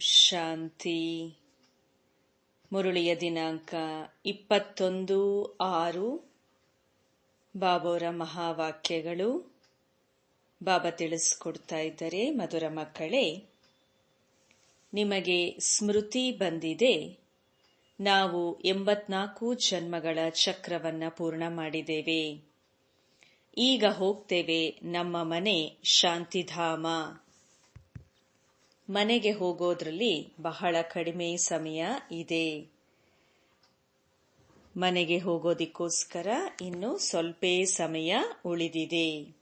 ಶಾಂತಿ. ಮುರುಳಿಯ ದಿನಾಂಕ ಇಪ್ಪತ್ತೊಂದು ಆರು. ಬಾಬೋರ ಮಹಾವಾಕ್ಯಗಳು. ಬಾಬಾ ತಿಳಿಸ್ಕೊಡ್ತಾ ಇದ್ದರೆ, ಮಧುರ ಮಕ್ಕಳೇ. ನಿಮಗೆ ಸ್ಮೃತಿ ಬಂದಿದೆ. ನಾವು ಎಂಬತ್ನಾಲ್ಕು ಜನ್ಮಗಳ ಚಕ್ರವನ್ನ ಪೂರ್ಣ ಮಾಡಿದ್ದೇವೆ. ಈಗ ಹೋಗ್ತೇವೆ ನಮ್ಮ ಮನೆ ಶಾಂತಿಧಾಮ. ಮನೆಗೆ ಹೋಗೋದ್ರಲ್ಲಿ ಬಹಳ ಕಡಿಮೆ ಸಮಯ ಇದೆ. ಮನೆಗೆ ಹೋಗೋದಿಕ್ಕೋಸ್ಕರ ಇನ್ನು ಸ್ವಲ್ಪ ಸಮಯ ಉಳಿದಿದೆ.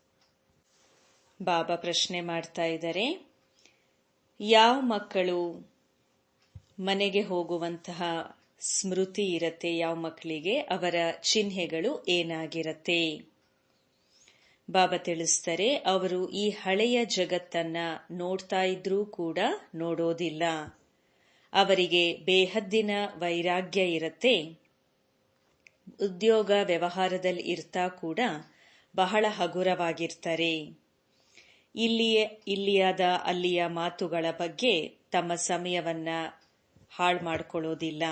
ಬಾಬಾ ಪ್ರಶ್ನೆ ಮಾಡ್ತಾ ಇದ್ದಾರೆ. ಯಾವ ಮಕ್ಕಳು ಮನೆಗೆ ಹೋಗುವಂತಹ ಸ್ಮೃತಿ ಇರತ್ತೆ? ಯಾವ ಮಕ್ಕಳಿಗೆ? ಅವರ ಚಿಹ್ನೆಗಳು ಏನಾಗಿರತ್ತೆ? ಬಾಬಾ ತಿಳಿಸ್ತಾರೆ, ಅವರು ಈ ಹಳೆಯ ಜಗತ್ತನ್ನ ನೋಡ್ತಾ ಇದ್ರೂ ಕೂಡ ನೋಡೋದಿಲ್ಲ. ಅವರಿಗೆ ಬೇಹದ್ದಿನ ವೈರಾಗ್ಯ ಇರತ್ತೆ. ಉದ್ಯೋಗ ವ್ಯವಹಾರದಲ್ಲಿ ಇರ್ತಾ ಕೂಡ ಬಹಳ ಹಗುರವಾಗಿರ್ತಾರೆ. ಇಲ್ಲಿಯ, ಇಲ್ಲಿಯಾದ ಅಲ್ಲಿಯ ಮಾತುಗಳ ಬಗ್ಗೆ ತಮ್ಮ ಸಮಯವನ್ನ ಹಾಳು ಮಾಡ್ಕೊಳ್ಳೋದಿಲ್ಲ.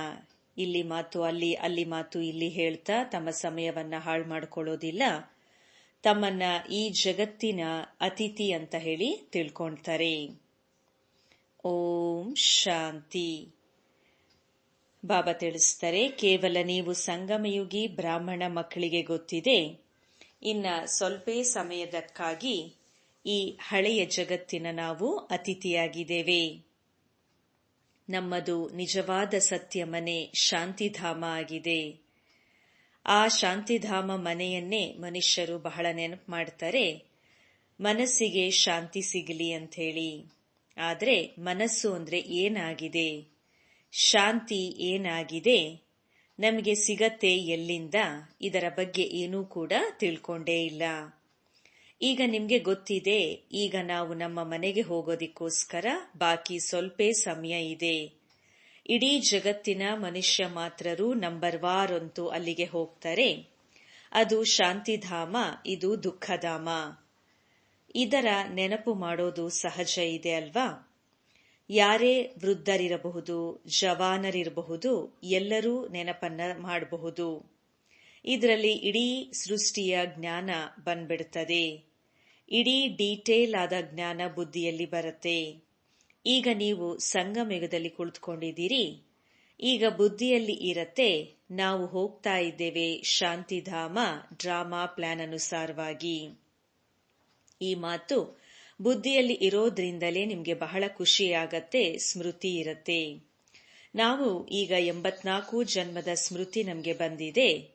ಇಲ್ಲಿ ಮಾತು ಅಲ್ಲಿ ಅಲ್ಲಿ ಮಾತು ಇಲ್ಲಿ ಹೇಳ್ತಾ ತಮ್ಮ ಸಮಯವನ್ನ ಹಾಳು ಮಾಡ್ಕೊಳ್ಳೋದಿಲ್ಲ. ತಮ್ಮನ್ನ ಈ ಜಗತ್ತಿನ ಅತಿಥಿ ಅಂತ ಹೇಳಿ ತಿಳ್ಕೊಳ್ತಾರೆ. ಓಂ ಶಾಂತಿ. ಬಾಬಾ ತಿಳಿಸ್ತಾರೆ, ಕೇವಲ ನೀವು ಸಂಗಮಯುಗಿ ಬ್ರಾಹ್ಮಣ ಮಕ್ಕಳಿಗೆ ಗೊತ್ತಿದೆ. ಇನ್ನ ಸ್ವಲ್ಪ ಸಮಯದಕ್ಕಾಗಿ ಈ ಹಳೆಯ ಜಗತ್ತಿನ ನಾವು ಅತಿಥಿಯಾಗಿದ್ದೇವೆ. ನಮ್ಮದು ನಿಜವಾದ ಸತ್ಯ ಮನೆ ಶಾಂತಿಧಾಮ ಆಗಿದೆ. ಆ ಶಾಂತಿಧಾಮ ಮನೆಯನ್ನೇ ಮನುಷ್ಯರು ಬಹಳ ನೆನಪು ಮಾಡ್ತಾರೆ. ಮನಸ್ಸಿಗೆ ಶಾಂತಿ ಸಿಗಲಿ ಅಂತ ಹೇಳಿ ಆದರೆ ಮನಸ್ಸು ಅಂದ್ರೆ ಏನಾಗಿದೆ? ಶಾಂತಿ ಏನಾಗಿದೆ? ನಮಗೆ ಸಿಗತ್ತೆ ಎಲ್ಲಿಂದ? ಇದರ ಬಗ್ಗೆ ಏನೂ ಕೂಡ ತಿಳ್ಕೊಂಡೇ ಇಲ್ಲ. ಈಗ ನಿಮಗೆ ಗೊತ್ತಿದೆ, ಈಗ ನಾವು ನಮ್ಮ ಮನೆಗೆ ಹೋಗೋದಕ್ಕೋಸ್ಕರ ಬಾಕಿ ಸ್ವಲ್ಪ ಸಮಯ ಇದೆ. ಇಡೀ ಜಗತ್ತಿನ ಮನುಷ್ಯ ಮಾತ್ರರು ನಂಬರ್ ವಾರ್ ಅಂತೂ ಅಲ್ಲಿಗೆ ಹೋಗ್ತಾರೆ. ಅದು ಶಾಂತಿಧಾಮ, ಇದು ದುಃಖಧಾಮ. ಇದರ ನೆನಪು ಮಾಡೋದು ಸಹಜ ಇದೆ ಅಲ್ವಾ? ಯಾರೇ ವೃದ್ಧರಿರಬಹುದು, ಜವಾನರಿರಬಹುದು, ಎಲ್ಲರೂ ನೆನಪನ್ನ ಮಾಡಬಹುದು. ಇದರಲ್ಲಿ ಇಡೀ ಸೃಷ್ಟಿಯ ಜ್ಞಾನ ಬಂದ್ಬಿಡುತ್ತದೆ ಇಡೀ ಡೀಟೇಲ್ ಆದ ಜ್ಞಾನ ಬುದ್ಧಿಯಲ್ಲಿ ಬರುತ್ತೆ. ಈಗ ನೀವು ಸಂಗಮಯುಗದಲ್ಲಿ ಕುಳಿತುಕೊಂಡಿದ್ದೀರಿ. ಈಗ ಬುದ್ಧಿಯಲ್ಲಿ ಇರತ್ತೆ, ನಾವು ಹೋಗ್ತಾ ಇದ್ದೇವೆ ಶಾಂತಿಧಾಮ ಡ್ರಾಮಾ ಪ್ಲಾನ್ ಅನುಸಾರವಾಗಿ. ಈ ಮಾತು ಬುದ್ಧಿಯಲ್ಲಿ ಇರೋದ್ರಿಂದಲೇ ನಿಮಗೆ ಬಹಳ ಖುಷಿಯಾಗತ್ತೆ, ಸ್ಮೃತಿ ಇರತ್ತೆ. ನಾವು ಈಗ ಎಂಬತ್ನಾಲ್ಕು ಜನ್ಮದ ಸ್ಮೃತಿ ನಮಗೆ ಬಂದಿದೆ.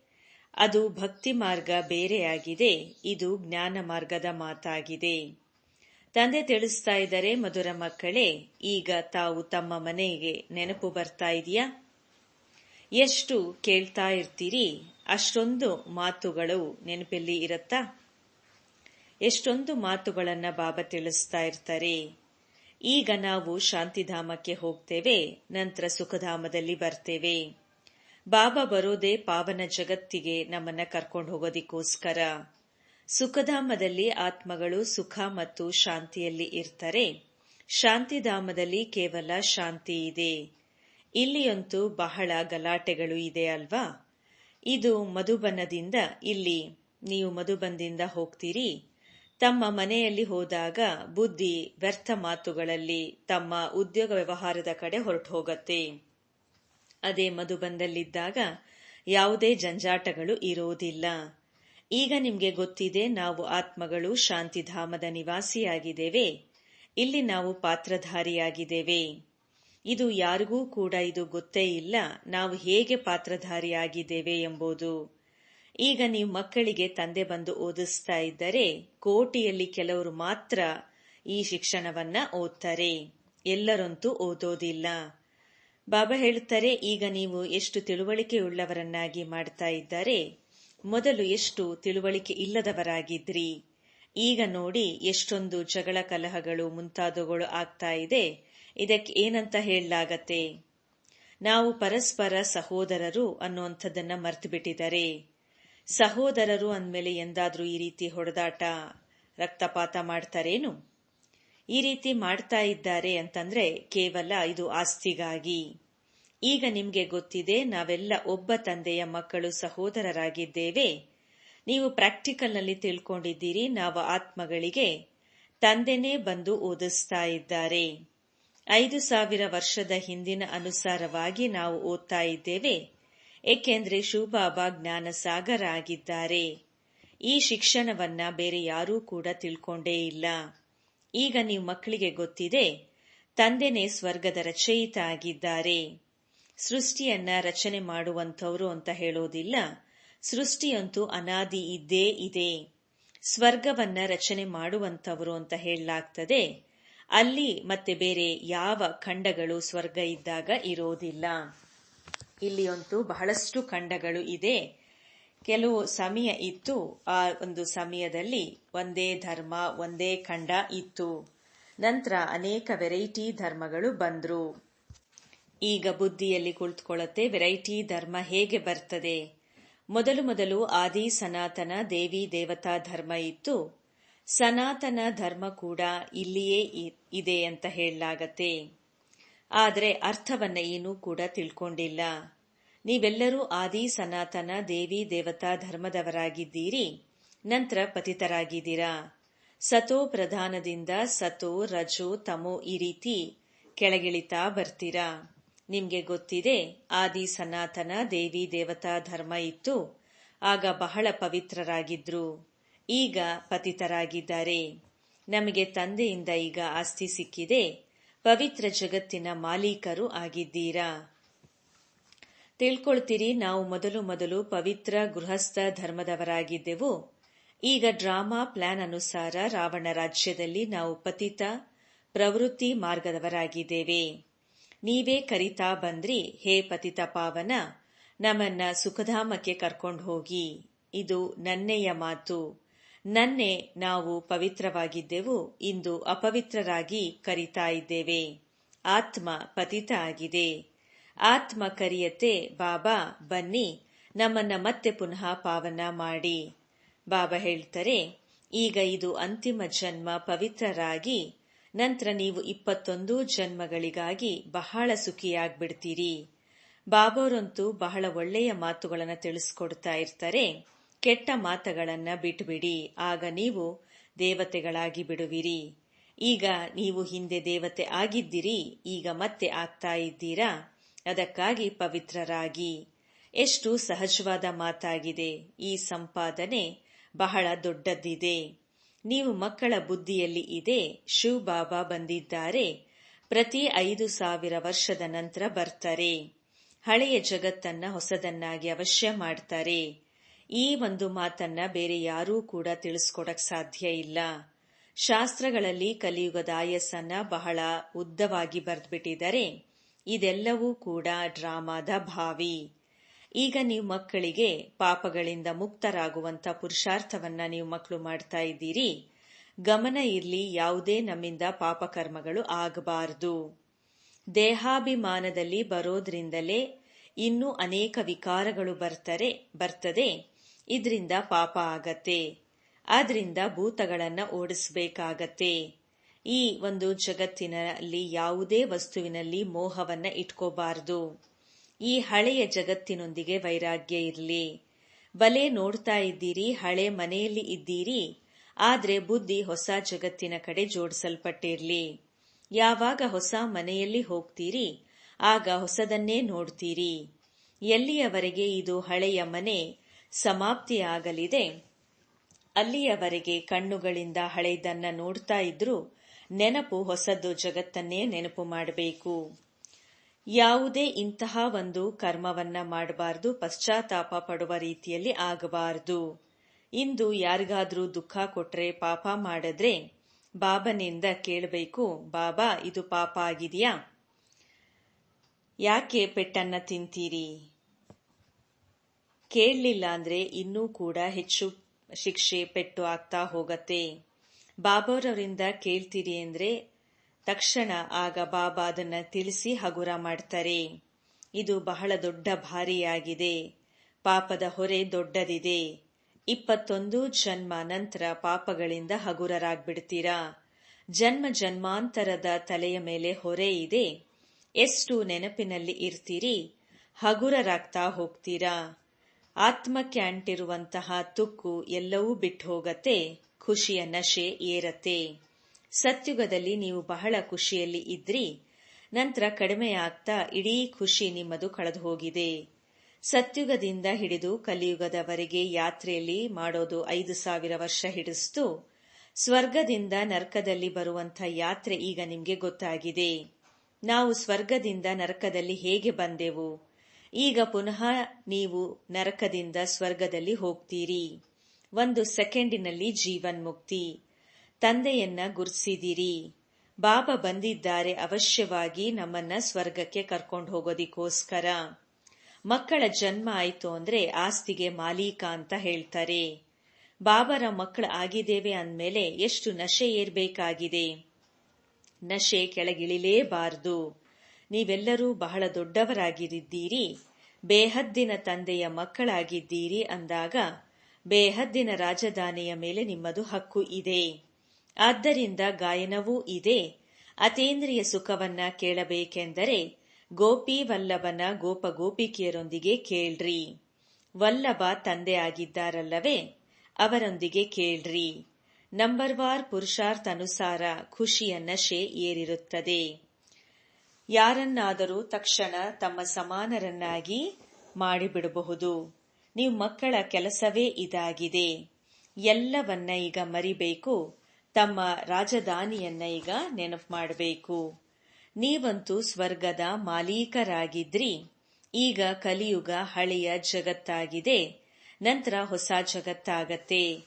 ಅದು ಭಕ್ತಿ ಮಾರ್ಗ ಬೇರೆಯಾಗಿದೆ, ಇದು ಜ್ಞಾನ ಮಾರ್ಗದ ಮಾತಾಗಿದೆ. ತಂದೆ ತಿಳಿಸ್ತಾ ಇದ್ದಾರೆ, ಮಧುರ ಮಕ್ಕಳೇ, ಈಗ ತಾವು ತಮ್ಮ ಮನೆಗೆ ನೆನಪು ಬರ್ತಾ ಇದೆಯಾ? ಎಷ್ಟು ಕೇಳ್ತಾ ಇರ್ತೀರಿ? ಅಷ್ಟೊಂದು ಮಾತುಗಳು ನೆನಪಲ್ಲಿ ಇರತ್ತಾ? ಎಷ್ಟೊಂದು ಮಾತುಗಳನ್ನ ಬಾಬಾ ತಿಳಿಸ್ತಾ ಇರ್ತಾರೆ. ಈಗ ನಾವು ಶಾಂತಿಧಾಮಕ್ಕೆ ಹೋಗ್ತೇವೆ, ನಂತರ ಸುಖಧಾಮದಲ್ಲಿ ಬರ್ತೇವೆ. ಬಾಬಾ ಬರೋದೇ ಪಾವನ ಜಗತ್ತಿಗೆ ನಮ್ಮನ್ನ ಕರ್ಕೊಂಡು ಹೋಗೋದಿಕ್ಕೋಸ್ಕರ. ಸುಖಧಾಮದಲ್ಲಿ ಆತ್ಮಗಳು ಸುಖ ಮತ್ತು ಶಾಂತಿಯಲ್ಲಿ ಇರ್ತಾರೆ. ಶಾಂತಿಧಾಮದಲ್ಲಿ ಕೇವಲ ಶಾಂತಿ ಇದೆ. ಇಲ್ಲಿಯಂತೂ ಬಹಳ ಗಲಾಟೆಗಳು ಇದೆ ಅಲ್ವಾ? ಇದು ಮಧುಬನದಿಂದ ಇಲ್ಲಿ. ನೀವು ಮಧುಬನದಿಂದ ಹೋಗ್ತೀರಿ. ತಮ್ಮ ಮನೆಯಲ್ಲಿ ಹೋದಾಗ ಬುದ್ಧಿ ವ್ಯರ್ಥ ಮಾತುಗಳಲ್ಲಿ ತಮ್ಮ ಉದ್ಯೋಗ ವ್ಯವಹಾರದ ಕಡೆ ಹೊರಟು ಹೋಗತ್ತೆ ಅದೇ ಮಧುಬಂದಲ್ಲಿದ್ದಾಗ ಯಾವುದೇ ಜಂಜಾಟಗಳು ಇರೋದಿಲ್ಲ. ಈಗ ನಿಮಗೆ ಗೊತ್ತಿದೆ ನಾವು ಆತ್ಮಗಳು ಶಾಂತಿಧಾಮದ ನಿವಾಸಿಯಾಗಿದ್ದೇವೆ. ಇಲ್ಲಿ ನಾವು ಪಾತ್ರಧಾರಿಯಾಗಿದ್ದೇವೆ. ಇದು ಯಾರಿಗೂ ಕೂಡ ಇದು ಗೊತ್ತೇ ಇಲ್ಲ, ನಾವು ಹೇಗೆ ಪಾತ್ರಧಾರಿಯಾಗಿದ್ದೇವೆ ಎಂಬುದು. ಈಗ ನೀವು ಮಕ್ಕಳಿಗೆ ತಂದೆ ಬಂದು ಓದಿಸ್ತಾ ಇದ್ದರೆ, ಕೋಟಿಯಲ್ಲಿ ಕೆಲವರು ಮಾತ್ರ ಈ ಶಿಕ್ಷಣವನ್ನ ಓದ್ತಾರೆ. ಎಲ್ಲರಂತೂ ಓದೋದಿಲ್ಲ. ಬಾಬಾ ಹೇಳುತ್ತಾರೆ, ಈಗ ನೀವು ಎಷ್ಟು ತಿಳುವಳಿಕೆಯುಳ್ಳವರನ್ನಾಗಿ ಮಾಡ್ತಾ ಇದ್ದಾರೆ ಮೊದಲು ಎಷ್ಟು ತಿಳುವಳಿಕೆ ಇಲ್ಲದವರಾಗಿದ್ರಿ? ಈಗ ನೋಡಿ ಎಷ್ಟೊಂದು ಜಗಳ ಕಲಹಗಳು ಮುಂತಾದವುಗಳು ಆಗ್ತಾ ಇದೆ. ಇದಕ್ಕೆ ಏನಂತ ಹೇಳಲಾಗತ್ತೆ? ನಾವು ಪರಸ್ಪರ ಸಹೋದರರು ಅನ್ನುವಂಥದ್ದನ್ನ ಮರ್ತು ಬಿಟ್ಟಿದ್ದಾರೆ ಸಹೋದರರು ಅಂದಮೇಲೆ ಎಂದಾದರೂ ಈ ರೀತಿ ಹೊಡೆದಾಟ, ರಕ್ತಪಾತ ಮಾಡ್ತಾರೇನು? ಈ ರೀತಿ ಮಾಡ್ತಾ ಇದ್ದಾರೆ ಅಂತಂದ್ರೆ ಕೇವಲ ಇದು ಆಸ್ತಿಗಾಗಿ. ಈಗ ನಿಮಗೆ ಗೊತ್ತಿದೆ, ನಾವೆಲ್ಲ ಒಬ್ಬ ತಂದೆಯ ಮಕ್ಕಳು ಸಹೋದರರಾಗಿದ್ದೇವೆ. ನೀವು ಪ್ರಾಕ್ಟಿಕಲ್ನಲ್ಲಿ ತಿಳ್ಕೊಂಡಿದ್ದೀರಿ, ನಾವು ಆತ್ಮಗಳಿಗೆ ತಂದೆನೇ ಬಂದು ಓದಿಸ್ತಾ ಇದ್ದಾರೆ. ಐದು ಸಾವಿರ ವರ್ಷದ ಹಿಂದಿನ ಅನುಸಾರವಾಗಿ ನಾವು ಓದ್ತಾ ಇದ್ದೇವೆ. ಏಕೆಂದ್ರೆ ಶಿವಬಾಬಾ ಜ್ಞಾನ ಸಾಗರ ಆಗಿದ್ದಾರೆ. ಈ ಶಿಕ್ಷಣವನ್ನ ಬೇರೆ ಯಾರೂ ಕೂಡ ತಿಳ್ಕೊಂಡೇ ಇಲ್ಲ. ಈಗ ನೀವು ಮಕ್ಕಳಿಗೆ ಗೊತ್ತಿದೆ, ತಂದೆನೇ ಸ್ವರ್ಗದ ರಚಯಿತ ಆಗಿದ್ದಾರೆ. ಸೃಷ್ಟಿಯನ್ನ ರಚನೆ ಮಾಡುವಂಥವ್ರು ಅಂತ ಹೇಳೋದಿಲ್ಲ. ಸೃಷ್ಟಿಯಂತೂ ಅನಾದಿ ಇದ್ದೇ ಇದೆ. ಸ್ವರ್ಗವನ್ನ ರಚನೆ ಮಾಡುವಂಥವರು ಅಂತ ಹೇಳಲಾಗ್ತದೆ. ಅಲ್ಲಿ ಮತ್ತೆ ಬೇರೆ ಯಾವ ಖಂಡಗಳು ಸ್ವರ್ಗ ಇದ್ದಾಗ ಇರೋದಿಲ್ಲ. ಇಲ್ಲಿಯಂತೂ ಬಹಳಷ್ಟು ಖಂಡಗಳು ಇದೆ. ಕೆಲವು ಸಮಯ ಇತ್ತು. ಆ ಒಂದು ಸಮಯದಲ್ಲಿ ಒಂದೇ ಧರ್ಮ, ಒಂದೇ ಖಂಡ ಇತ್ತು. ನಂತರ ಅನೇಕ ವೆರೈಟಿ ಧರ್ಮಗಳು ಬಂದ್ರು. ಈಗ ಬುದ್ಧಿಯಲ್ಲಿ ಕುಳಿತುಕೊಳ್ಳುತ್ತೆ, ವೆರೈಟಿ ಧರ್ಮ ಹೇಗೆ ಬರ್ತದೆ? ಮೊದಲು ಮೊದಲು ಆದಿ ಸನಾತನ ದೇವಿ ದೇವತಾ ಧರ್ಮ ಇತ್ತು. ಸನಾತನ ಧರ್ಮ ಕೂಡ ಇಲ್ಲಿಯೇ ಇದೆ ಅಂತ ಹೇಳಲಾಗತ್ತೆ. ಆದರೆ ಅರ್ಥವನ್ನ ಏನೂ ಕೂಡ ತಿಳ್ಕೊಂಡಿಲ್ಲ. ನೀವೆಲ್ಲರೂ ಆದಿ ಸನಾತನ ದೇವಿ ದೇವತಾ ಧರ್ಮದವರಾಗಿದ್ದೀರಿ, ನಂತರ ಪತಿತರಾಗಿದ್ದೀರಾ? ಸತೋ ಪ್ರಧಾನದಿಂದ ಸತೋ ರಜೋ ತಮೋ ಈ ರೀತಿ ಕೆಳಗಿಳಿತಾ ಬರ್ತೀರಾ? ನಿಮ್ಗೆ ಗೊತ್ತಿದೆ, ಆದಿ ಸನಾತನ ದೇವಿ ದೇವತಾ ಧರ್ಮ ಇತ್ತು. ಆಗ ಬಹಳ ಪವಿತ್ರರಾಗಿದ್ರು. ಈಗ ಪತಿತರಾಗಿದ್ದಾರೆ. ನಮಗೆ ತಂದೆಯಿಂದ ಈಗ ಆಸ್ತಿ ಸಿಕ್ಕಿದೆ. ಪವಿತ್ರ ಜಗತ್ತಿನ ಮಾಲೀಕರು ಆಗಿದ್ದೀರಾ? ತಿಳ್ಕೊಳ್ತೀರಿ, ನಾವು ಮೊದಲು ಮೊದಲು ಪವಿತ್ರ ಗೃಹಸ್ಥ ಧರ್ಮದವರಾಗಿದ್ದೆವು. ಈಗ ಡ್ರಾಮಾ ಪ್ಲಾನ್ ಅನುಸಾರ ರಾವಣ ರಾಜ್ಯದಲ್ಲಿ ನಾವು ಪತಿತ, ಪ್ರವೃತ್ತಿ ಮಾರ್ಗದವರಾಗಿದ್ದೇವೆ. ನೀವೇ ಕರಿತಾ ಬಂದ್ರಿ, ಹೇ ಪತಿತ ಪಾವನ, ನಮ್ಮನ್ನ ಸುಖಧಾಮಕ್ಕೆ ಕರ್ಕೊಂಡು ಹೋಗಿ. ಇದು ನನ್ನೆಯ ಮಾತು. ನನ್ನೆ ನಾವು ಪವಿತ್ರವಾಗಿದ್ದೆವು, ಇಂದು ಅಪವಿತ್ರರಾಗಿ ಕರಿತಾ ಇದ್ದೇವೆ. ಆತ್ಮ ಪತಿತ ಆಗಿದೆ. ಆತ್ಮ ಕರಿಯತೆ ಬಾಬಾ, ಬನ್ನಿ, ನಮ್ಮನ್ನ ಮತ್ತೆ ಪುನಃ ಪಾವನ ಮಾಡಿ. ಬಾಬಾ ಹೇಳ್ತಾರೆ, ಈಗ ಇದು ಅಂತಿಮ ಜನ್ಮ ಪವಿತ್ರರಾಗಿ ನಂತರ ನೀವು ಇಪ್ಪತ್ತೊಂದು ಜನ್ಮಗಳಿಗಾಗಿ ಬಹಳ ಸುಖಿಯಾಗ್ಬಿಡ್ತೀರಿ. ಬಾಬೋರಂತೂ ಬಹಳ ಒಳ್ಳೆಯ ಮಾತುಗಳನ್ನು ತಿಳಿಸ್ಕೊಡ್ತಾ ಇರ್ತಾರೆ. ಕೆಟ್ಟ ಮಾತುಗಳನ್ನ ಬಿಟ್ಬಿಡಿ. ಆಗ ನೀವು ದೇವತೆಗಳಾಗಿ ಬಿಡುವಿರಿ. ಈಗ ನೀವು ಹಿಂದೆ ದೇವತೆ ಆಗಿದ್ದೀರಿ. ಈಗ ಮತ್ತೆ ಆಗ್ತಾ ಇದ್ದೀರಾ? ಅದಕ್ಕಾಗಿ ಪವಿತ್ರರಾಗಿ. ಎಷ್ಟು ಸಹಜವಾದ ಮಾತಾಗಿದೆ. ಈ ಸಂಪಾದನೆ ಬಹಳ ದೊಡ್ಡದಿದೆ. ನೀವು ಮಕ್ಕಳ ಬುದ್ಧಿಯಲ್ಲಿ ಇದೆ ಶಿವ್ ಬಾಬಾ ಬಂದಿದ್ದಾರೆ. ಪ್ರತಿ ಐದು ಸಾವಿರ ವರ್ಷದ ನಂತರ ಬರ್ತಾರೆ. ಹಳೆಯ ಜಗತ್ತನ್ನ ಹೊಸದನ್ನಾಗಿ ಅವಶ್ಯ ಮಾಡ್ತಾರೆ. ಈ ಒಂದು ಮಾತನ್ನ ಬೇರೆ ಯಾರೂ ಕೂಡ ತಿಳಿಸ್ಕೊಡಕ್ ಸಾಧ್ಯ ಇಲ್ಲ. ಶಾಸ್ತ್ರಗಳಲ್ಲಿ ಕಲಿಯುಗದ ಆಯಸ್ಸನ್ನ ಬಹಳ ಉದ್ದವಾಗಿ ಬರೆದ್ಬಿಟ್ಟಿದ್ದಾರೆ. ಇದೆಲ್ಲವೂ ಕೂಡ ಡ್ರಾಮಾದ ಭಾವಿ. ಈಗ ನೀವು ಮಕ್ಕಳಿಗೆ ಪಾಪಗಳಿಂದ ಮುಕ್ತರಾಗುವಂತ ಪುರುಷಾರ್ಥವನ್ನ ನೀವು ಮಕ್ಕಳು ಮಾಡ್ತಾ ಇದ್ದೀರಿ. ಗಮನ ಇರಲಿ, ಯಾವುದೇ ನಮ್ಮಿಂದ ಪಾಪಕರ್ಮಗಳು ಆಗಬಾರದು. ದೇಹಾಭಿಮಾನದಲ್ಲಿ ಬರೋದ್ರಿಂದಲೇ ಇನ್ನೂ ಅನೇಕ ವಿಕಾರಗಳು ಬರ್ತರೆ, ಬರ್ತದೆ. ಇದರಿಂದ ಪಾಪ ಆಗತ್ತೆ. ಆದ್ರಿಂದ ಭೂತಗಳನ್ನ ಓಡಿಸಬೇಕಾಗತ್ತೆ. ಈ ಒಂದು ಜಗತ್ತಿನಲ್ಲಿ ಯಾವುದೇ ವಸ್ತುವಿನಲ್ಲಿ ಮೋಹವನ್ನ ಇಟ್ಕೋಬಾರದು. ಈ ಹಳೆಯ ಜಗತ್ತಿನೊಂದಿಗೆ ವೈರಾಗ್ಯ ಇರಲಿ. ಬಲೆ ನೋಡ್ತಾ ಇದ್ದೀರಿ, ಹಳೆ ಮನೆಯಲ್ಲಿ ಇದ್ದೀರಿ, ಆದ್ರೆ ಬುದ್ಧಿ ಹೊಸ ಜಗತ್ತಿನ ಕಡೆ ಜೋಡಿಸಲ್ಪಟ್ಟಿರ್ಲಿ. ಯಾವಾಗ ಹೊಸ ಮನೆಯಲ್ಲಿ ಹೋಗ್ತೀರಿ, ಆಗ ಹೊಸದನ್ನೇ ನೋಡ್ತೀರಿ. ಎಲ್ಲಿಯವರೆಗೆ ಇದು ಹಳೆಯ ಮನೆ ಸಮಾಪ್ತಿಯಾಗಲಿದೆ? ಅಲ್ಲಿಯವರೆಗೆ ಕಣ್ಣುಗಳಿಂದ ಹಳೆಯದನ್ನ ನೋಡ್ತಾ ಇದ್ರೂ ನೆನಪು ಹೊಸದು ಜಗತ್ತನ್ನೇ ನೆನಪು ಮಾಡಬೇಕು. ಯಾವುದೇ ಇಂತಹ ಒಂದು ಕರ್ಮವನ್ನ ಮಾಡಬಾರದು, ಪಶ್ಚಾತ್ತಾಪ ಪಡುವ ರೀತಿಯಲ್ಲಿ ಆಗಬಾರದು. ಇಂದು ಯಾರಿಗಾದ್ರೂ ದುಃಖ ಕೊಟ್ರೆ ಪಾಪ ಮಾಡಿದ್ರೆ ಬಾಬನಿಂದ ಕೇಳಬೇಕು, ಬಾಬಾ, ಇದು ಪಾಪ ಆಗಿದೆಯಾ? ಯಾಕೆ ಪೆಟ್ಟನ್ನ ತಿಂತೀರಿ? ಕೇಳಲಿಲ್ಲ ಅಂದ್ರೆ ಇನ್ನೂ ಕೂಡ ಹೆಚ್ಚು ಶಿಕ್ಷೆ ಪೆಟ್ಟು ಆಗ್ತಾ ಹೋಗತ್ತೆ. ಬಾಬಾರವರಿಂದ ಕೇಳ್ತೀರಿ ಅಂದ್ರೆ ತಕ್ಷಣ ಆಗ ಬಾಬಾ ಅದನ್ನ ತಿಳಿಸಿ ಹಗುರ ಮಾಡ್ತಾರೆ. ಇದು ಬಹಳ ದೊಡ್ಡ ಭಾರಿಯಾಗಿದೆ. ಪಾಪದ ಹೊರೆ ದೊಡ್ಡದಿದೆ. ಇಪ್ಪತ್ತೊಂದು ಜನ್ಮ ನಂತರ ಪಾಪಗಳಿಂದ ಹಗುರರಾಗ್ಬಿಡ್ತೀರಾ? ಜನ್ಮ ಜನ್ಮಾಂತರದ ತಲೆಯ ಮೇಲೆ ಹೊರೆ ಇದೆ. ಎಷ್ಟು ನೆನಪಿನಲ್ಲಿ ಇರ್ತೀರಿ? ಹಗುರರಾಗ್ತಾ ಹೋಗ್ತೀರಾ? ಆತ್ಮಕ್ಕೆ ಅಂಟಿರುವಂತಹ ತುಕ್ಕು ಎಲ್ಲವೂ ಬಿಟ್ಟು ಹೋಗತ್ತೆ ಖುಷಿಯ ನಶೆ ಏರತ್ತೆ. ಸತ್ಯುಗದಲ್ಲಿ ನೀವು ಬಹಳ ಖುಷಿಯಲ್ಲಿ ಇದ್ರಿ. ನಂತರ ಕಡಿಮೆಯಾಗ್ತಾ ಇಡೀ ಖುಷಿ ನಿಮ್ಮದು ಕಳೆದು ಹೋಗಿದೆ ಸತ್ಯುಗದಿಂದ ಹಿಡಿದು ಕಲಿಯುಗದವರೆಗೆ ಯಾತ್ರೆಯಲ್ಲಿ ಮಾಡೋದು ಐದು ಸಾವಿರ ವರ್ಷ ಹಿಡಿಸ್ತು. ಸ್ವರ್ಗದಿಂದ ನರಕದಲ್ಲಿ ಬರುವಂಥ ಯಾತ್ರೆ ಈಗ ನಿಮಗೆ ಗೊತ್ತಾಗಿದೆ. ನಾವು ಸ್ವರ್ಗದಿಂದ ನರಕದಲ್ಲಿ ಹೇಗೆ ಬಂದೆವು? ಈಗ ಪುನಃ ನೀವು ನರಕದಿಂದ ಸ್ವರ್ಗದಲ್ಲಿ ಹೋಗ್ತೀರಿ. ಒಂದು ಸೆಕೆಂಡಿನಲ್ಲಿ ಜೀವನ್ಮುಕ್ತಿ. ತಂದೆಯನ್ನ ಗುರ್ಸಿದಿರಿ. ಬಾಬಾ ಬಂದಿದ್ದಾರೆ ಅವಶ್ಯವಾಗಿ ನಮ್ಮನ್ನ ಸ್ವರ್ಗಕ್ಕೆ ಕರ್ಕೊಂಡು ಹೋಗೋದಿಕ್ಕೋಸ್ಕರ. ಮಕ್ಕಳ ಜನ್ಮ ಆಯ್ತು ಅಂದ್ರೆ ಆಸ್ತಿಗೆ ಮಾಲೀಕ ಅಂತ ಹೇಳ್ತಾರೆ. ಬಾಬರ ಮಕ್ಕಳು ಆಗಿದ್ದೇವೆ ಅಂದಮೇಲೆ ಎಷ್ಟು ನಶೆ ಏರ್ಬೇಕಾಗಿದೆ. ನಶೆ ಕೆಳಗಿಳಿಲೇಬಾರದು. ನೀವೆಲ್ಲರೂ ಬಹಳ ದೊಡ್ಡವರಾಗಿರಿದ್ದೀರಿ ಬೇಹದ್ದಿನ ತಂದೆಯ ಮಕ್ಕಳಾಗಿದ್ದೀರಿ ಅಂದಾಗ ಬೇಹದ್ದಿನ ರಾಜಧಾನಿಯ ಮೇಲೆ ನಿಮ್ಮದು ಹಕ್ಕು ಇದೆ. ಆದ್ದರಿಂದ ಗಾಯನವೂ ಇದೆ. ಅತೇಂದ್ರಿಯ ಸುಖವನ್ನ ಕೇಳಬೇಕೆಂದರೆ ಗೋಪಿ ವಲ್ಲಭನ ಗೋಪ ಗೋಪಿಕೆಯರೊಂದಿಗೆ ಕೇಳ್ರಿ. ವಲ್ಲಭ ತಂದೆ ಆಗಿದ್ದಾರಲ್ಲವೇ ಅವರೊಂದಿಗೆ ಕೇಳ್ರಿ. ನಂಬರ್ ವಾರ್ ಪುರುಷಾರ್ಥನುಸಾರ ಖುಷಿಯ ನಶೆ ಏರಿರುತ್ತದೆ. ಯಾರನ್ನಾದರೂ ತಕ್ಷಣ ತಮ್ಮ ಸಮಾನರನ್ನಾಗಿ ಮಾಡಿಬಿಡಬಹುದು. ನೀವು ಮಕ್ಕಳ ಕೆಲಸವೇ ಇದಾಗಿದೆ. ಎಲ್ಲವನ್ನ ಈಗ ಮರಿಬೇಕು. ತಮ್ಮ ರಾಜಧಾನಿಯನ್ನ ಈಗ ನೆನಪು ಮಾಡಬೇಕು. ನೀವಂತೂ ಸ್ವರ್ಗದ ಮಾಲೀಕರಾಗಿದ್ರಿ. ಈಗ ಕಲಿಯುಗ ಹಳೆಯ ಜಗತ್ತಾಗಿದೆ. ನಂತರ ಹೊಸ ಜಗತ್ತಾಗತ್ತೆ.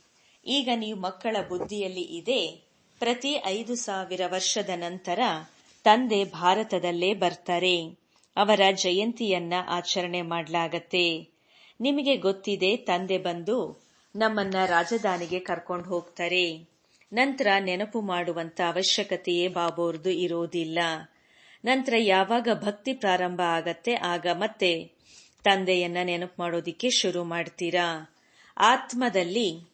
ಈಗ ನೀವು ಮಕ್ಕಳ ಬುದ್ಧಿಯಲ್ಲಿ ಇದೆ. ಪ್ರತಿ ಐದು ಸಾವಿರ ವರ್ಷದ ನಂತರ ತಂದೆ ಭಾರತದಲ್ಲೇ ಬರ್ತಾರೆ. ಅವರ ಜಯಂತಿಯನ್ನ ಆಚರಣೆ ಮಾಡಲಾಗತ್ತೆ. ನಿಮಗೆ ಗೊತ್ತಿದೆ, ತಂದೆ ಬಂದು ನಮ್ಮನ್ನ ರಾಜಧಾನಿಗೆ ಕರ್ಕೊಂಡು ಹೋಗ್ತಾರೆ. ನಂತರ ನೆನಪು ಮಾಡುವಂತ ಅವಶ್ಯಕತೆಯೇ ಬಾಬೋರ್ದು ಇರೋದಿಲ್ಲ. ನಂತರ ಯಾವಾಗ ಭಕ್ತಿ ಪ್ರಾರಂಭ ಆಗತ್ತೆ, ಆಗ ಮತ್ತೆ ತಂದೆಯನ್ನ ನೆನಪು ಮಾಡೋದಿಕ್ಕೆ ಶುರು ಮಾಡ್ತೀರಾ? ಆತ್ಮದಲ್ಲಿ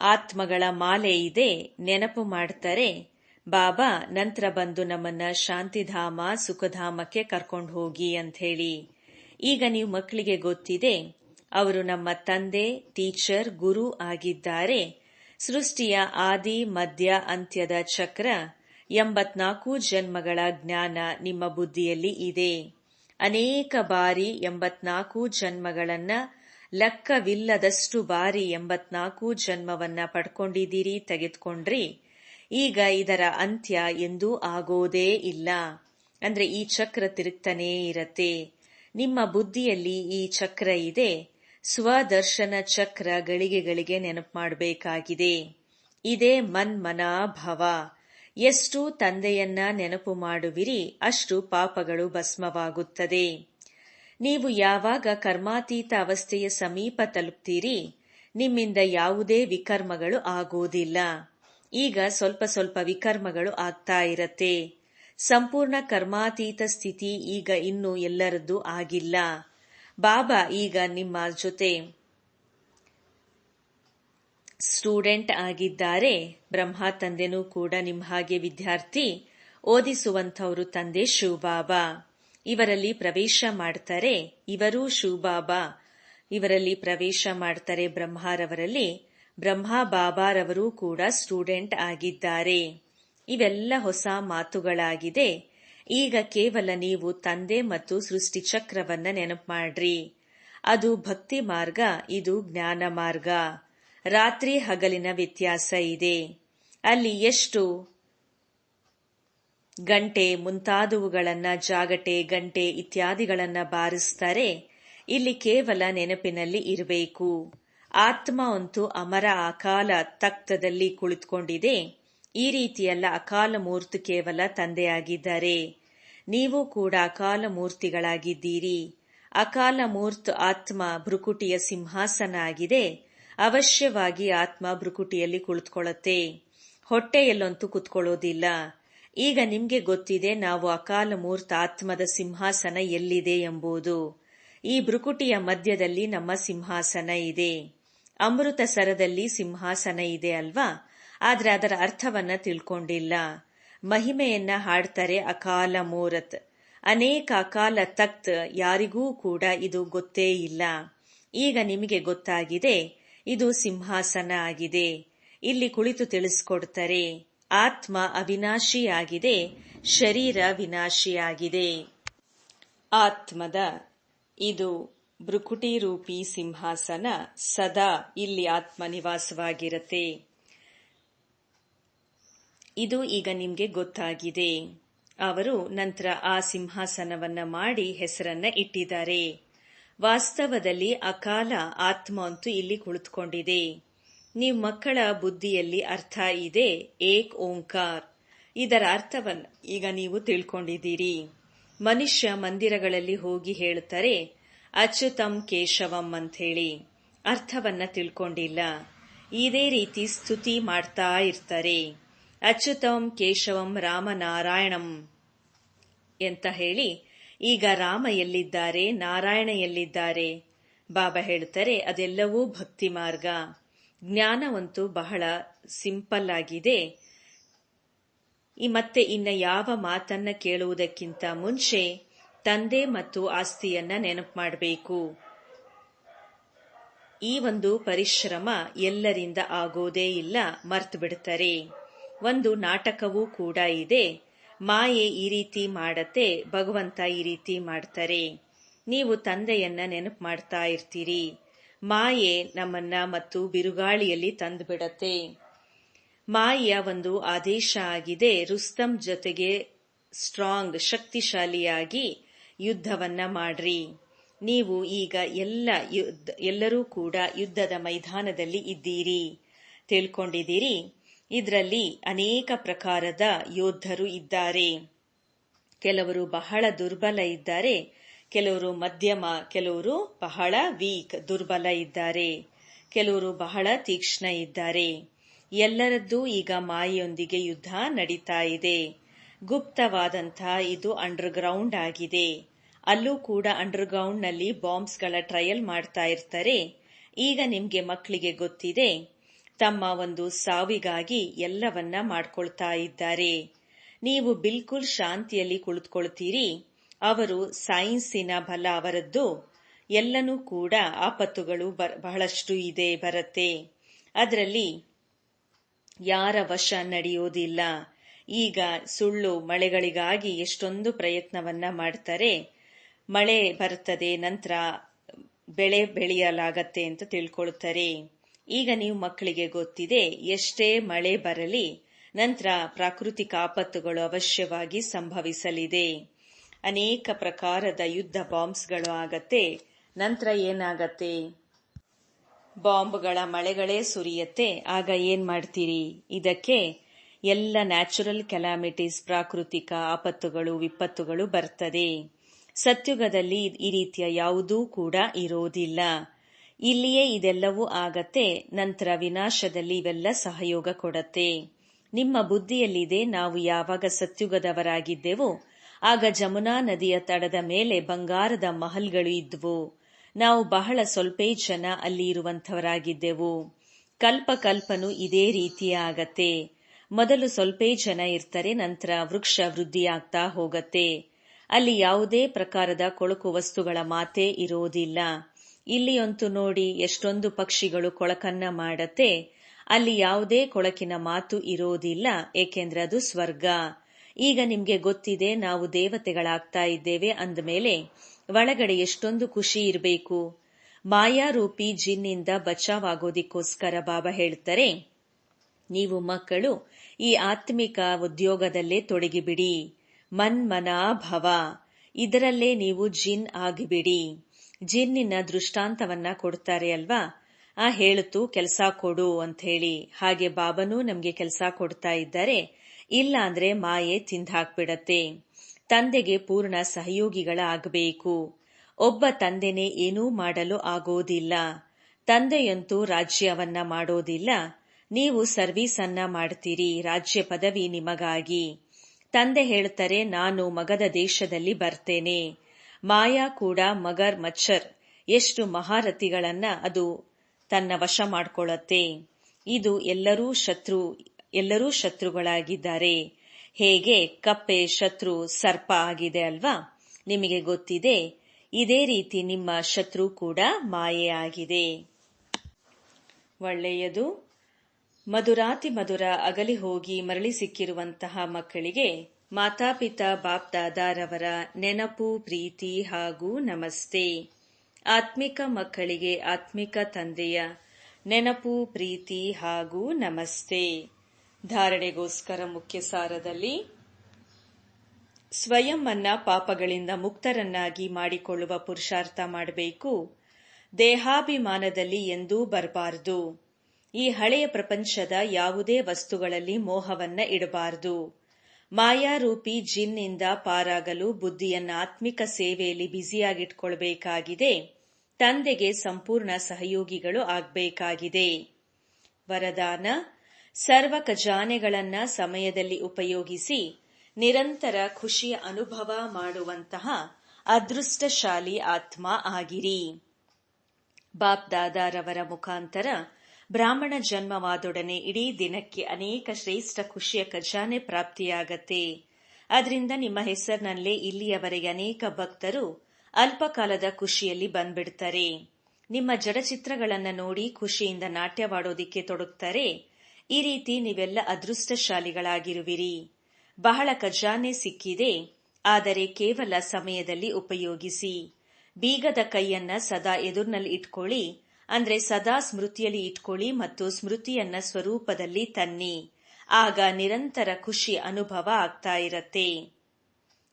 ಆತ್ಮಗಳ ಮಾಲೆ ಇದೆ, ನೆನಪು ಮಾಡ್ತಾರೆ, ಬಾಬಾ, ನಂತರ ಬಂದು ನಮ್ಮನ್ನ ಶಾಂತಿಧಾಮ, ಸುಖಧಾಮಕ್ಕೆ ಕರ್ಕೊಂಡು ಹೋಗಿ ಅಂತ ಹೇಳಿ ಈಗ ನೀವು ಮಕ್ಕಳಿಗೆ ಗೊತ್ತಿದೆ ಅವರು ನಮ್ಮ ತಂದೆ, ಟೀಚರ್, ಗುರು ಆಗಿದ್ದಾರೆ. ಸೃಷ್ಟಿಯ ಆದಿ, ಮಧ್ಯ, ಅಂತ್ಯದ ಚಕ್ರ ಎಂಬತ್ನಾಲ್ಕು ಜನ್ಮಗಳ ಜ್ಞಾನ ನಿಮ್ಮ ಬುದ್ಧಿಯಲ್ಲಿ ಇದೆ. ಅನೇಕ ಬಾರಿ ಎಂಬತ್ನಾಲ್ಕು ಜನ್ಮಗಳನ್ನ ಲೆಕ್ಕವಿಲ್ಲದಷ್ಟು ಬಾರಿ ಎಂಬತ್ನಾಲ್ಕು ಜನ್ಮವನ್ನ ಪಡ್ಕೊಂಡಿದ್ದೀರಿ, ತೆಗೆದುಕೊಂಡ್ರಿ. ಈಗ ಇದರ ಅಂತ್ಯ ಎಂದೂ ಆಗೋದೇ ಇಲ್ಲ. ಅಂದ್ರೆ ಈ ಚಕ್ರ ತಿರುಗ್ತಾನೇ ಇರತ್ತೆ. ನಿಮ್ಮ ಬುದ್ಧಿಯಲ್ಲಿ ಈ ಚಕ್ರ ಇದೆ. ಸ್ವದರ್ಶನ ಚಕ್ರ ಗಳಿಗೆಗಳಿಗೆ ನೆನಪು ಮಾಡಬೇಕಾಗಿದೆ. ಇದೇ ಮನ್ಮನಾಭವ ಎಷ್ಟು ತಂದೆಯನ್ನ ನೆನಪು ಮಾಡುವಿರಿ, ಅಷ್ಟು ಪಾಪಗಳು ಭಸ್ಮವಾಗುತ್ತದೆ. ನೀವು ಯಾವಾಗ ಕರ್ಮಾತೀತ ಅವಸ್ಥೆಯ ಸಮೀಪ ತಲುಪ್ತೀರಿ, ನಿಮ್ಮಿಂದ ಯಾವುದೇ ವಿಕರ್ಮಗಳು ಆಗೋದಿಲ್ಲ ಈಗ ಸ್ವಲ್ಪ ಸ್ವಲ್ಪ ವಿಕರ್ಮಗಳು ಆಗ್ತಾ ಇರತ್ತೆ. ಸಂಪೂರ್ಣ ಕರ್ಮಾತೀತ ಸ್ಥಿತಿ ಈಗ ಇನ್ನೂ ಎಲ್ಲರದ್ದು ಆಗಿಲ್ಲ. ಬಾಬಾ, ಈಗ ನಿಮ್ಮ ಜೊತೆ ಸ್ಟೂಡೆಂಟ್ ಆಗಿದ್ದಾರೆ. ಬ್ರಹ್ಮ ತಂದೆನೂ ಕೂಡ ನಿಮ್ಮ ಹಾಗೆ ವಿದ್ಯಾರ್ಥಿ. ಓದಿಸುವಂಥವರು ತಂದೆ ಶಿವಬಾಬಾ ಇವರಲ್ಲಿ ಪ್ರವೇಶ ಮಾಡ್ತಾರೆ ಇವರೂ ಶಿವಬಾಬಾ ಇವರಲ್ಲಿ ಪ್ರವೇಶ ಮಾಡ್ತಾರೆ ಬ್ರಹ್ಮಾರವರಲ್ಲಿ. ಬ್ರಹ್ಮ ಬಾಬಾರವರು ಕೂಡ ಸ್ಟೂಡೆಂಟ್ ಆಗಿದ್ದಾರೆ. ಇವೆಲ್ಲ ಹೊಸ ಮಾತುಗಳಾಗಿದೆ. ಈಗ ಕೇವಲ ನೀವು ತಂದೆ ಮತ್ತು ಸೃಷ್ಟಿ ಚಕ್ರವನ್ನ ನೆನಪು ಮಾಡ್ರಿ. ಅದು ಭಕ್ತಿ ಮಾರ್ಗ, ಇದು ಜ್ಞಾನ ಮಾರ್ಗ. ರಾತ್ರಿ ಹಗಲಿನ ವ್ಯತ್ಯಾಸ ಇದೆ. ಅಲ್ಲಿ ಎಷ್ಟು ಗಂಟೆ ಮುಂತಾದವುಗಳನ್ನ, ಜಾಗಟೆ, ಗಂಟೆ ಇತ್ಯಾದಿಗಳನ್ನ ಬಾರಿಸ್ತಾರೆ, ಇಲ್ಲಿ ಕೇವಲ ನೆನಪಿನಲ್ಲಿ ಇರಬೇಕು. ಆತ್ಮ ಅಮರ, ಅಕಾಲ ತಕ್ತದಲ್ಲಿ ಕುಳಿತುಕೊಂಡಿದೆ. ಈ ರೀತಿಯಲ್ಲ ಅಕಾಲ ಮೂರ್ತಿ ಕೇವಲ ತಂದೆಯಾಗಿದ್ದಾರೆ. ನೀವು ಕೂಡ ಅಕಾಲ ಮೂರ್ತಿಗಳಾಗಿದ್ದೀರಿ ಅಕಾಲ ಮೂರ್ತ್ ಆತ್ಮ ಭ್ರುಕುಟಿಯ ಸಿಂಹಾಸನ ಆಗಿದೆ ಅವಶ್ಯವಾಗಿ ಆತ್ಮ ಭ್ರುಕುಟಿಯಲ್ಲಿ ಕುಳಿತುಕೊಳ್ಳುತ್ತೆ. ಹೊಟ್ಟೆಯಲ್ಲಂತೂ ಕುತ್ಕೊಳ್ಳೋದಿಲ್ಲ. ಈಗ ನಿಮ್ಗೆ ಗೊತ್ತಿದೆ ನಾವು ಅಕಾಲ ಮೂರ್ತ ಆತ್ಮದ ಸಿಂಹಾಸನ ಎಲ್ಲಿದೆ ಎಂಬುದು. ಈ ಭ್ರುಕುಟಿಯ ಮಧ್ಯದಲ್ಲಿ ನಮ್ಮ ಸಿಂಹಾಸನ ಇದೆ. ಅಮೃತ ಸರದಲ್ಲಿ ಸಿಂಹಾಸನ ಇದೆ ಅಲ್ವಾ? ಆದ್ರೆ ಅದರ ಅರ್ಥವನ್ನ ತಿಳ್ಕೊಂಡಿಲ್ಲ. ಮಹಿಮೆಯನ್ನ ಹಾಡ್ತಾರೆ ಅಕಾಲ ಮೂರತ್. ಅನೇಕ ಅಕಾಲ ತಕ್ತ್ ಯಾರಿಗೂ ಕೂಡ ಇದು ಗೊತ್ತೇ ಇಲ್ಲ. ಈಗ ನಿಮಗೆ ಗೊತ್ತಾಗಿದೆ, ಇದು ಸಿಂಹಾಸನ ಆಗಿದೆ. ಇಲ್ಲಿ ಕುಳಿತು ತಿಳಿಸ್ಕೊಡ್ತಾರೆ, ಆತ್ಮ ಅವಿನಾಶಿಯಾಗಿದೆ, ಶರೀರ ವಿನಾಶಿಯಾಗಿದೆ. ಆತ್ಮದ, ಇದು ಭೃಕುಟಿ ರೂಪಿ ಸಿಂಹಾಸನ ಸದಾ ಇಲ್ಲಿ ಆತ್ಮ ನಿವಾಸವಾಗಿರತ್ತೆ ಇದು ಈಗ ನಿಮಗೆ ಗೊತ್ತಾಗಿದೆ. ಅವರು ನಂತರ ಆ ಸಿಂಹಾಸನವನ್ನ ಮಾಡಿ ಹೆಸರನ್ನ ಇಟ್ಟಿದ್ದಾರೆ. ವಾಸ್ತವದಲ್ಲಿ ಅಕಾಲ ಆತ್ಮ ಅಂತೂ ಇಲ್ಲಿ ಕುಳಿತುಕೊಂಡಿದೆ. ನೀವು ಮಕ್ಕಳ ಬುದ್ಧಿಯಲ್ಲಿ ಅರ್ಥ ಇದೆ, ಏಕ್ ಓಂಕಾರ್. ಇದರ ಅರ್ಥವನ್ನ ಈಗ ನೀವು ತಿಳ್ಕೊಂಡಿದ್ದೀರಿ. ಮನುಷ್ಯ ಮಂದಿರಗಳಲ್ಲಿ ಹೋಗಿ ಹೇಳುತ್ತಾರೆ, ಅಚ್ಯುತಂ ಕೇಶವಂ ಅಂತ ಹೇಳಿ ಅರ್ಥವನ್ನ ತಿಳ್ಕೊಂಡಿಲ್ಲ. ಇದೇ ರೀತಿ ಸ್ತುತಿ ಮಾಡ್ತಾ ಇರ್ತಾರೆ. ಅಚ್ಯುತಂ ಕೇಶವಂ ರಾಮನಾರಾಯಣಂ ಅಂತ ಹೇಳಿ, ಈಗ ರಾಮ ಎಲ್ಲಿದ್ದಾರೆ, ನಾರಾಯಣ ಎಲ್ಲಿದ್ದಾರೆ? ಬಾಬಾ ಹೇಳ್ತಾರೆ, ಅದೆಲ್ಲವೂ ಭಕ್ತಿ ಮಾರ್ಗ. ಜ್ಞಾನವಂತೂ ಬಹಳ ಸಿಂಪಲ್ ಆಗಿದೆ. ಈ ಮತ್ತೆ ಇನ್ನ ಯಾವ ಮಾತನ್ನ ಕೇಳುವುದಕ್ಕಿಂತ ಮುಂಚೆ ತಂದೆ ಮತ್ತು ಆಸ್ತಿಯನ್ನ ನೆನಪು ಮಾಡಬೇಕು. ಈ ಒಂದು ಪರಿಶ್ರಮ ಎಲ್ಲರಿಂದ ಆಗೋದೇ ಇಲ್ಲ, ಮರ್ತು ಬಿಡ್ತಾರೆ. ಒಂದು ನಾಟಕವೂ ಕೂಡ ಇದೆ. ಮಾಯೆ ಈ ರೀತಿ ಮಾಡತ್ತೆ, ಭಗವಂತ ಈ ರೀತಿ ಮಾಡ್ತಾರೆ. ನೀವು ತಂದೆಯನ್ನ ನೆನಪು ಮಾಡ್ತಾ ಇರ್ತೀರಿ. ಮಾಯೆ ನಮ್ಮನ್ನ ಮತ್ತು ಬಿರುಗಾಳಿಯಲ್ಲಿ ತಂದು ಬಿಡತ್ತೆ. ಮಾಯೆಯ ಒಂದು ಆದೇಶ ಆಗಿದೆ, ರುಸ್ತಂ ಜೊತೆಗೆ ಸ್ಟ್ರಾಂಗ್, ಶಕ್ತಿಶಾಲಿಯಾಗಿ ಯುದ್ಧವನ್ನ ಮಾಡ್ರಿ. ನೀವು ಈಗ ಎಲ್ಲ ಎಲ್ಲರೂ ಕೂಡ ಯುದ್ಧದ ಮೈದಾನದಲ್ಲಿ ಇದ್ದೀರಿ. ತಿಳ್ಕೊಂಡಿದ್ದೀರಿ? ಇದರಲ್ಲಿ ಅನೇಕ ಪ್ರಕಾರದ ಯೋಧರು ಇದ್ದಾರೆ. ಕೆಲವರು ಬಹಳ ದುರ್ಬಲ ಇದ್ದಾರೆ. ಕೆಲವರು ಮಧ್ಯಮ, ಕೆಲವರು ಬಹಳ ವೀಕ್, ದುರ್ಬಲ ಇದ್ದಾರೆ. ಕೆಲವರು ಬಹಳ ತೀಕ್ಷ್ಣ ಇದ್ದಾರೆ. ಎಲ್ಲರದ್ದು ಈಗ ಮಾಯೆಯೊಂದಿಗೆ ಯುದ್ಧ ನಡೀತಾ ಇದೆ. ಗುಪ್ತವಾದಂತಹ ಇದು ಅಂಡರ್ಗ್ರೌಂಡ್ ಆಗಿದೆ. ಅಲ್ಲೂ ಕೂಡ ಅಂಡರ್ಗ್ರೌಂಡ್ನಲ್ಲಿ ಬಾಂಬ್ಸ್ಗಳ ಟ್ರಯಲ್ ಮಾಡ್ತಾ ಇರ್ತಾರೆ. ಈಗ ನಿಮ್ಗೆ ಮಕ್ಕಳಿಗೆ ಗೊತ್ತಿದೆ ತಮ್ಮ ಒಂದು ಸಾವಿಗಾಗಿ ಎಲ್ಲವನ್ನ ಮಾಡ್ಕೊಳ್ತಾ ಇದ್ದಾರೆ. ನೀವು ಬಿಲ್ಕುಲ್ ಶಾಂತಿಯಲ್ಲಿ ಕುಳಿತುಕೊಳ್ತೀರಿ. ಅವರು ಸೈನ್ಸಿನ ಬಲ ಅವರದ್ದು. ಎಲ್ಲನೂ ಕೂಡ ಆಪತ್ತುಗಳು ಬಹಳಷ್ಟು ಇದೆ ಬರತ್ತೆ. ಅದರಲ್ಲಿ ಯಾರ ವಶ ನಡೆಯೋದಿಲ್ಲ. ಈಗ ಸುಳ್ಳು ಮಳೆಗಳಿಗಾಗಿ ಎಷ್ಟೊಂದು ಪ್ರಯತ್ನವನ್ನ ಮಾಡ್ತಾರೆ. ಮಳೆ ಬರುತ್ತದೆ, ನಂತರ ಬೆಳೆ ಬೆಳೆಯಲಾಗತ್ತೆ ಅಂತ ತಿಳ್ಕೊಳ್ತಾರೆ. ಈಗ ನೀವು ಮಕ್ಕಳಿಗೆ ಗೊತ್ತಿದೆ, ಎಷ್ಟೇ ಮಳೆ ಬರಲಿ, ನಂತರ ಪ್ರಾಕೃತಿಕ ಆಪತ್ತುಗಳು ಅವಶ್ಯವಾಗಿ ಸಂಭವಿಸಲಿದೆ. ಅನೇಕ ಪ್ರಕಾರದ ಯುದ್ಧ ಬಾಂಬ್ಸ್ಗಳು ಆಗತ್ತೆ. ನಂತರ ಏನಾಗತ್ತೆ? ಬಾಂಬ್ಗಳ ಮಳೆಗಳೇ ಸುರಿಯತ್ತೆ. ಆಗ ಏನ್ ಮಾಡ್ತೀರಿ? ಇದಕ್ಕೆ ಎಲ್ಲ ನ್ಯಾಚುರಲ್ ಕೆಲಾಮಿಟೀಸ್, ಪ್ರಾಕೃತಿಕ ಆಪತ್ತುಗಳು, ವಿಪತ್ತುಗಳು ಬರ್ತದೆ. ಸತ್ಯುಗದಲ್ಲಿ ಈ ರೀತಿಯ ಯಾವುದೂ ಕೂಡ ಇರೋದಿಲ್ಲ. ಇಲ್ಲಿಯೇ ಇದೆಲ್ಲವೂ ಆಗತ್ತೆ, ನಂತರ ವಿನಾಶದಲ್ಲಿ ಇವೆಲ್ಲ ಸಹಯೋಗ ಕೊಡತ್ತೆ. ನಿಮ್ಮ ಬುದ್ಧಿಯಲ್ಲಿದೆ, ನಾವು ಯಾವಾಗ ಸತ್ಯುಗದವರಾಗಿದ್ದೆವೋ, ಆಗ ಜಮುನಾ ನದಿಯ ತಡದ ಮೇಲೆ ಬಂಗಾರದ ಮಹಲ್ಗಳು ಇದ್ವು. ನಾವು ಬಹಳ ಸ್ವಲ್ಪೇ ಜನ ಅಲ್ಲಿ ಇರುವಂತವರಾಗಿದ್ದೆವು ಕಲ್ಪ ಕಲ್ಪನು ಇದೇ ರೀತಿಯ ಆಗತ್ತೆ. ಮೊದಲು ಸ್ವಲ್ಪೇ ಜನ ಇರ್ತಾರೆ, ನಂತರ ವೃಕ್ಷ ವೃದ್ಧಿಯಾಗ್ತಾ ಹೋಗತ್ತೆ. ಅಲ್ಲಿ ಯಾವುದೇ ಪ್ರಕಾರದ ಕೊಳಕು ವಸ್ತುಗಳ ಮಾತೇ ಇರೋದಿಲ್ಲ. ಇಲ್ಲಿಯಂತೂ ನೋಡಿ ಎಷ್ಟೊಂದು ಪಕ್ಷಿಗಳು ಕೊಳಕನ್ನ ಮಾಡತ್ತೆ. ಅಲ್ಲಿ ಯಾವುದೇ ಕೊಳಕಿನ ಮಾತು ಇರೋದಿಲ್ಲ, ಏಕೆಂದ್ರೆ ಅದು ಸ್ವರ್ಗ. ಈಗ ನಿಮ್ಗೆ ಗೊತ್ತಿದೆ, ನಾವು ದೇವತೆಗಳಾಗ್ತಾ ಇದ್ದೇವೆ ಅಂದಮೇಲೆ ಒಳಗಡೆ ಎಷ್ಟೊಂದು ಖುಷಿ ಇರಬೇಕು. ಮಾಯಾರೂಪಿ ಜಿನ್ನಿಂದ ಬಚಾವಾಗೋದಿಕ್ಕೋಸ್ಕರ ಬಾಬಾ ಹೇಳ್ತಾರೆ, ನೀವು ಮಕ್ಕಳು, ಈ ಆತ್ಮಿಕ ಉದ್ಯೋಗದಲ್ಲೇ ತೊಡಗಿಬಿಡಿ. ಮನ್ಮನಾ ಭವ ಇದರಲ್ಲೇ ನೀವು ಜಿನ್ ಆಗಿಬಿಡಿ. ಜಿನ್ನಿನ ದೃಷ್ಟಾಂತವನ್ನ ಕೊಡ್ತಾರೆ ಅಲ್ವಾ? ಆ ಹೇಳುತ್ತು, ಕೆಲಸ ಕೊಡು ಅಂತ ಹೇಳಿ ಹಾಗೆ ಬಾಬನೂ ನಮ್ಗೆ ಕೆಲಸ ಕೊಡ್ತಾ ಇದ್ದಾರೆ. ಇಲ್ಲ ಅಂದ್ರೆ ಮಾಯೆ ತಿಂದಾಕ್ಬಿಡತ್ತೆ ತಂದೆಗೆ ಪೂರ್ಣ ಸಹಯೋಗಿಗಳಾಗಬೇಕು ಒಬ್ಬ ತಂದೆನೇ ಏನೂ ಮಾಡಲು ಆಗೋದಿಲ್ಲ. ತಂದೆಯಂತೂ ರಾಜ್ಯವನ್ನ ಮಾಡೋದಿಲ್ಲ. ನೀವು ಸರ್ವಿಸ್ ಅನ್ನ ಮಾಡ್ತೀರಿ, ರಾಜ್ಯ ಪದವಿ ನಿಮಗಾಗಿ. ತಂದೆ ಹೇಳ್ತಾರೆ, ನಾನು ಮಗದ ದೇಶದಲ್ಲಿ ಬರ್ತೇನೆ. ಮಾಯಾ ಕೂಡ ಮಗರ್ ಮಚ್ಚರ್. ಎಷ್ಟು ಮಹಾರಥಿಗಳನ್ನ ಅದು ತನ್ನ ವಶ ಮಾಡಿಕೊಳ್ಳತ್ತೆ. ಇದು ಎಲ್ಲರೂ ಶತ್ರು, ಎಲ್ಲರೂ ಶತ್ರುಗಳಾಗಿದ್ದಾರೆ. ಹೇಗೆ? ಕಪ್ಪೆ ಶತ್ರು ಸರ್ಪ ಆಗಿದೆ ಅಲ್ವಾ? ನಿಮಗೆ ಗೊತ್ತಿದೆ. ಇದೇ ರೀತಿ ನಿಮ್ಮ ಶತ್ರು ಕೂಡ ಮಾಯೆ ಆಗಿದೆ. ಒಳ್ಳೆಯದು. ಮಧುರಾತಿ ಮಧುರ ಅಗಲಿ ಹೋಗಿ ಮರಳಿ ಸಿಕ್ಕಿರುವಂತಹ ಮಕ್ಕಳಿಗೆ ಮಾತಾಪಿತಾ ಬಾಪ್ದಾದಾರವರ ನೆನಪು, ಪ್ರೀತಿ ಹಾಗೂ ನಮಸ್ತೆ. ಆತ್ಮಿಕ ಮಕ್ಕಳಿಗೆ ಆತ್ಮಿಕ ತಂದೆಯ ನೆನಪು, ಪ್ರೀತಿ ಹಾಗೂ ನಮಸ್ತೆ. ಧಾರಣೆಗೋಸ್ಕರ ಮುಖ್ಯ ಸಾರದಲ್ಲಿ ಸ್ವಯಂ ಪಾಪಗಳಿಂದ ಮುಕ್ತರನ್ನಾಗಿ ಮಾಡಿಕೊಳ್ಳುವ ಪುರುಷಾರ್ಥ ಮಾಡಬೇಕು. ದೇಹಾಭಿಮಾನದಲ್ಲಿ ಎಂದೂ ಬರಬಾರದು. ಈ ಹಳೆಯ ಪ್ರಪಂಚದ ಯಾವುದೇ ವಸ್ತುಗಳಲ್ಲಿ ಮೋಹವನ್ನ ಇಡಬಾರದು. ಮಾಯಾರೂಪಿ ಜಿನ್ನಿಂದ ಪಾರಾಗಲು ಬುದ್ಧಿಯನ್ನ ಆತ್ಮಿಕ ಸೇವೆಯಲ್ಲಿ ಬ್ಯುಸಿಯಾಗಿಟ್ಕೊಳ್ಬೇಕಾಗಿದೆ. ತಂದೆಗೆ ಸಂಪೂರ್ಣ ಸಹಯೋಗಿಗಳು ಆಗಬೇಕಾಗಿದೆ. ವರದಾನ, ಸರ್ವ ಖಜಾನೆಗಳನ್ನ ಸಮಯದಲ್ಲಿ ಉಪಯೋಗಿಸಿ ನಿರಂತರ ಖುಷಿಯ ಅನುಭವ ಮಾಡುವಂತಹ ಅದೃಷ್ಟಶಾಲಿ ಆತ್ಮ ಆಗಿರಿ. ಬಾಪ್ ದಾದಾರವರ ಮುಖಾಂತರ ಬ್ರಾಹ್ಮಣ ಜನ್ಮವಾದೊಡನೆ ಇಡೀ ದಿನಕ್ಕೆ ಅನೇಕ ಶ್ರೇಷ್ಠ ಖುಷಿಯ ಖಜಾನೆ ಪ್ರಾಪ್ತಿಯಾಗತ್ತೆ. ಅದರಿಂದ ನಿಮ್ಮ ಹೆಸರಿನಲ್ಲೇ ಇಲ್ಲಿಯವರೆಗೆ ಅನೇಕ ಭಕ್ತರು ಅಲ್ಪಕಾಲದ ಖುಷಿಯಲ್ಲಿ ಬಂದ್ಬಿಡ್ತಾರೆ. ನಿಮ್ಮ ಜಡಚಿತ್ರಗಳನ್ನ ನೋಡಿ ಖುಷಿಯಿಂದ ನಾಟ್ಯವಾಡೋದಿಕ್ಕೆ ತೊಡಗ್ತಾರೆ. ಈ ರೀತಿ ನೀವೆಲ್ಲ ಅದೃಷ್ಟಶಾಲಿಗಳಾಗಿರುವಿರಿ. ಬಹಳ ಖಜಾನೆ ಸಿಕ್ಕಿದೆ, ಆದರೆ ಕೇವಲ ಸಮಯದಲ್ಲಿ ಉಪಯೋಗಿಸಿ. ಬೀಗದ ಕೈಯನ್ನ ಸದಾ ಎದುರಿನಲ್ಲಿ ಇಟ್ಕೊಳ್ಳಿ ಅಂದ್ರೆ ಸದಾ ಸ್ಮೃತಿಯಲ್ಲಿ ಇಟ್ಕೊಳ್ಳಿ ಮತ್ತು ಸ್ಮೃತಿಯನ್ನ ಸ್ವರೂಪದಲ್ಲಿ ತನ್ನಿ. ಆಗ ನಿರಂತರ ಖುಷಿ ಅನುಭವ ಆಗ್ತಾ ಇರತ್ತೆ.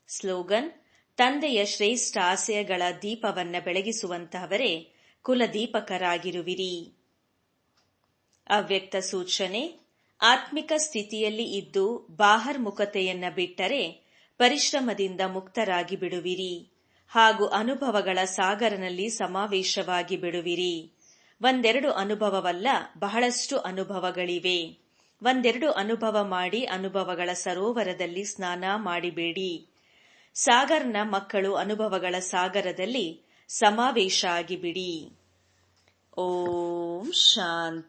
ಸ್ಲೋಗನ್, ತಂದೆಯ ಶ್ರೇಷ್ಠ ಆಸೆಯಗಳ ದೀಪವನ್ನ ಬೆಳಗಿಸುವಂತಹವರೇ ಕುಲದೀಪಕರಾಗಿರುವಿರಿ. ಅವ್ಯಕ್ತ ಸೂಚನೆ, ಆತ್ಮಿಕ ಸ್ಥಿತಿಯಲ್ಲಿ ಇದ್ದು ಬಾಹರ್ಮುಖತೆಯನ್ನ ಬಿಟ್ಟರೆ ಪರಿಶ್ರಮದಿಂದ ಮುಕ್ತರಾಗಿ ಬಿಡುವಿರಿ ಹಾಗೂ ಅನುಭವಗಳ ಸಾಗರನಲ್ಲಿ ಸಮಾವೇಶವಾಗಿ ಬಿಡುವಿರಿ. ಒಂದೆರಡು ಅನುಭವವಲ್ಲ, ಬಹಳಷ್ಟು ಅನುಭವಗಳಿವೆ. ಒಂದೆರಡು ಅನುಭವ ಮಾಡಿ ಅನುಭವಗಳ ಸರೋವರದಲ್ಲಿ ಸ್ನಾನ ಮಾಡಿಬೇಡಿ. ಸಾಗರ್ನ ಮಕ್ಕಳು ಅನುಭವಗಳ ಸಾಗರದಲ್ಲಿ ಸಮಾವೇಶ ಆಗಿಬಿಡಿ. ಓಂ ಶಾಂತಿ.